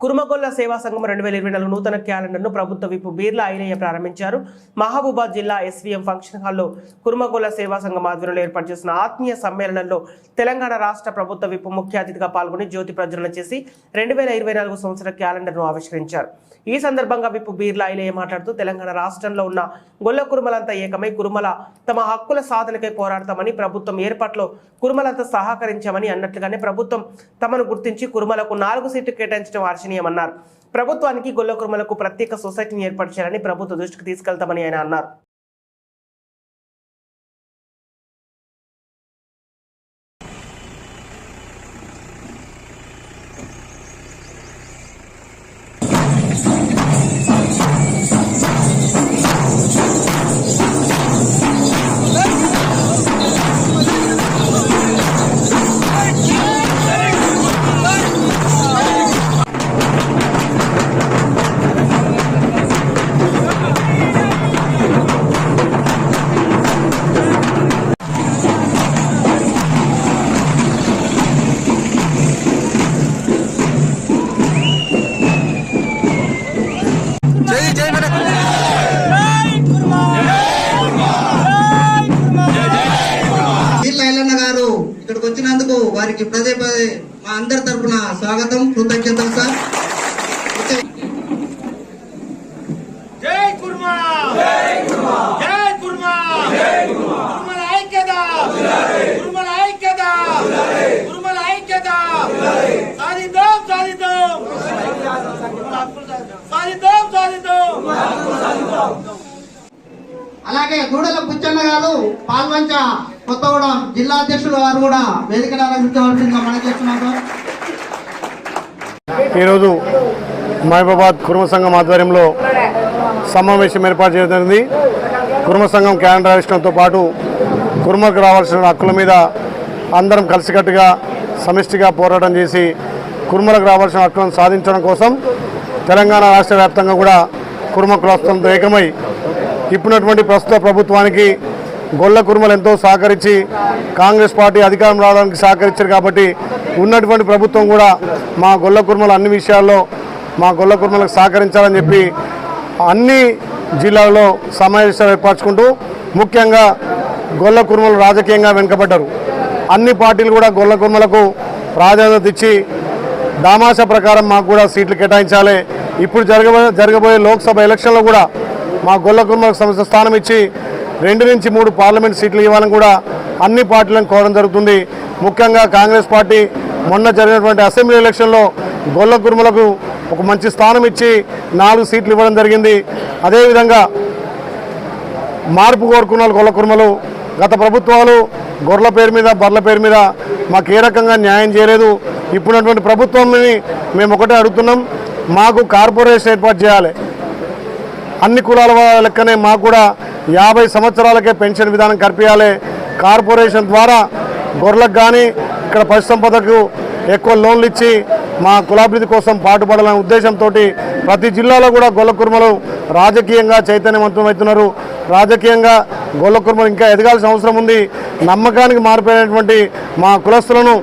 కురుమగొల్ల సేవా సంఘం రెండు వేల ఇరవై నాలుగు నూతన క్యాలెండర్ను ప్రభుత్వ విప్పు బీర్ల ఐలయ్య ప్రారంభించారు. మహబూబాద్ జిల్లా ఎస్వీఎం ఫంక్షన్ హాల్లో కురుమగొల్ల సేవా సంఘం ఆధ్వర్యంలో ఏర్పాటు చేసిన ఆత్మీయ సమ్మేళనంలో తెలంగాణ రాష్ట్ర ప్రభుత్వ విప్పు ముఖ్య అతిథిగా పాల్గొని జ్యోతి ప్రజ్వలన చేసి రెండు వేల ఇరవై నాలుగు సంవత్సర క్యాలెండర్ను ఆవిష్కరించారు. ఈ సందర్భంగా విప్పు బీర్ల ఐలయ్య మాట్లాడుతూ తెలంగాణ రాష్ట్రంలో ఉన్న గొల్ల కురుమలంతా ఏకమై కురుమల తమ హక్కుల సాధనకై పోరాడతామని ప్రభుత్వం ఏర్పాట్లో కురుమలంతా సహకరించామని అన్నట్లుగానే ప్రభుత్వం తమను గుర్తించి కురుమలకు నాలుగు సీట్లు కేటాయించడం వాంఛనీయమన్నారు ప్రభుత్వానికి గొల్లకుర్మలకు ప్రత్యేక సొసైటీని ఏర్పాటు చేయాలని ప్రభుత్వ దృష్టికి తీసుకెళ్తామని ఆయన అన్నారు. వారికి పదే పదే మా అందరి తరపున స్వాగతం కృతజ్ఞతలు సార్. అలాగే గూడెల బుచ్చన్న గారు పాల్వంచ కొత్తగూడెం జిల్లా అధ్యక్షులు వారు కూడా వేదికను అలంకరించవలసిందిగా మనం చేస్తున్నాం ఈరోజు మహబూబాద్ కుర్మ సంఘం ఆధ్వర్యంలో సమావేశం ఏర్పాటు చేయడం కుర్మ సంఘం క్యాలెండర్ ఆవిష్కరణతో పాటు కుర్మకు రావాల్సిన హక్కుల మీద అందరం కలిసికట్టుగా సమిష్టిగా పోరాటం చేసి కుర్మలకు రావాల్సిన హక్కులను సాధించడం కోసం తెలంగాణ రాష్ట్ర వ్యాప్తంగా కూడా కుర్మ కులస్తులతో ఏకమై ఇప్పుడున్నటువంటి ప్రస్తుత ప్రభుత్వానికి గొల్ల కుర్మలు ఎంతో సహకరించి కాంగ్రెస్ పార్టీ అధికారం రావడానికి సహకరించారు కాబట్టి ఉన్నటువంటి ప్రభుత్వం కూడా మా గొల్ల కుర్మలు అన్ని విషయాల్లో మా గొల్ల కుర్మలకు సహకరించాలని చెప్పి అన్ని జిల్లాల్లో సమావేశాలు ఏర్పరచుకుంటూ ముఖ్యంగా గొల్ల కుర్మలు రాజకీయంగా వెనుకబడ్డారు. అన్ని పార్టీలు కూడా గొల్ల కుర్మలకు ప్రాధాన్యత ఇచ్చి దామాషా ప్రకారం మాకు కూడా సీట్లు కేటాయించాలి. ఇప్పుడు జరగబోయే జరగబోయే లోక్సభ ఎలక్షన్లో కూడా మా గొల్ల కుర్మలకు సంస్థ స్థానం ఇచ్చి రెండు నుంచి మూడు పార్లమెంట్ సీట్లు ఇవ్వాలని కూడా అన్ని పార్టీలను కోరడం జరుగుతుంది. ముఖ్యంగా కాంగ్రెస్ పార్టీ మొన్న జరిగినటువంటి అసెంబ్లీ ఎలక్షన్లో గొల్ల కుర్మలకు ఒక మంచి స్థానం ఇచ్చి నాలుగు సీట్లు ఇవ్వడం జరిగింది. అదేవిధంగా మార్పు కోరుకున్న గొల్ల కుర్మలు గత ప్రభుత్వాలు గొర్రెల పేరు మీద బర్ల పేరు మీద మాకు ఏ రకంగా న్యాయం చేయలేదు. ఇప్పుడున్నటువంటి ప్రభుత్వంని మేము ఒకటే అడుగుతున్నాం మాకు కార్పొరేషన్ ఏర్పాటు చేయాలి. అన్ని కులాల లెక్కనే మాకు కూడా యాభై సంవత్సరాలకే పెన్షన్ విధానం కల్పించాలి. కార్పొరేషన్ ద్వారా గొర్రెలకు కానీ ఇక్కడ పశుసంపదకు ఎక్కువ లోన్లు ఇచ్చి మా కులాభివృద్ధి కోసం పాటుపడాలనే ఉద్దేశంతో ప్రతి జిల్లాలో కూడా గొల్ల కుర్మలు రాజకీయంగా చైతన్యవంతమవుతున్నారు రాజకీయంగా గొల్ల కుర్మలు ఇంకా ఎదగాల్సిన అవసరం ఉంది. నమ్మకానికి మారిపోయినటువంటి మా కులస్తులను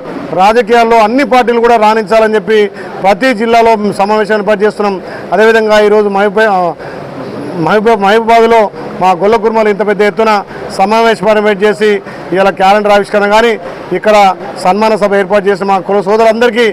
రాజకీయాల్లో అన్ని పార్టీలు కూడా రాణించాలని చెప్పి ప్రతి జిల్లాలో సమావేశాన్ని ఏర్పాటు చేస్తున్నాం. అదేవిధంగా ఈరోజు మహబూబా మహబూబ్ మహబూబాద్లో మా గొల్ల కుర్మలు ఇంత పెద్ద ఎత్తున సమావేశం చేసి ఇలా క్యాలెండర్ ఆవిష్కరణ కానీ ఇక్కడ సన్మాన సభ ఏర్పాటు చేసి మా కుల సోదరులందరికీ